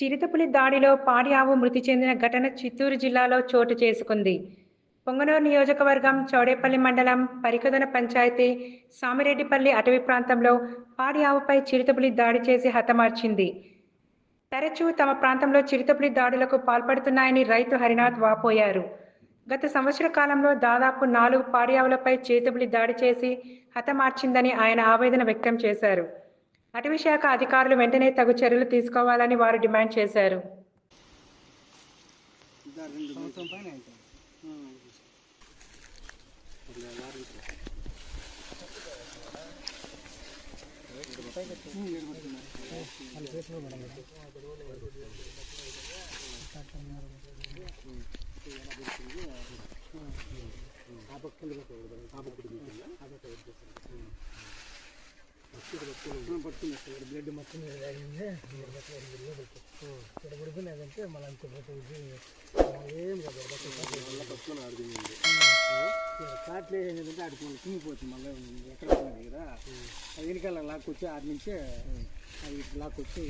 చిరుతపులి దాడిలో పాడి ఆవు మృతి చెందిన ఘటన చిత్తూరు జిల్లాలో చోటు చేసుకుంది. పొంగనూరు నియోజకవర్గం చౌడేపల్లి మండలం పరికదన పంచాయతీ సామిరెడ్డిపల్లి అటవీ ప్రాంతంలో పాడి ఆవుపై చిరుతపులి దాడి చేసి హతమార్చింది. తరచూ తమ ప్రాంతంలో చిరుతపులి దాడులకు పాల్పడుతున్నాయని రైతు హరినాథ్ వాపోయారు. గత సంవత్సర కాలంలో దాదాపు నాలుగు పాడి ఆవులపై చిరుతపులి దాడి చేసి హతమార్చిందని ఆయన ఆవేదన వ్యక్తం చేశారు. అటవీ శాఖ అధికారులు వెంటనే తగు చర్యలు తీసుకోవాలని వారు డిమాండ్ చేశారు. సంవత్సరం పైన ఆ పక్కన సార్ బ్లడ్ మొత్తం అయింది ఇక్కడ పడుకునేదంటే మళ్ళీ అంత ఏం కాదు పట్టుకొని ఆడుతుంది కాట్లు ఏంటంటే ఆడికి మళ్ళీ మళ్ళీ ఎక్కడ ఉన్నది కదా వెనకాల లాక్కొచ్చి ఆడి నుంచే అది లాక్కొచ్చి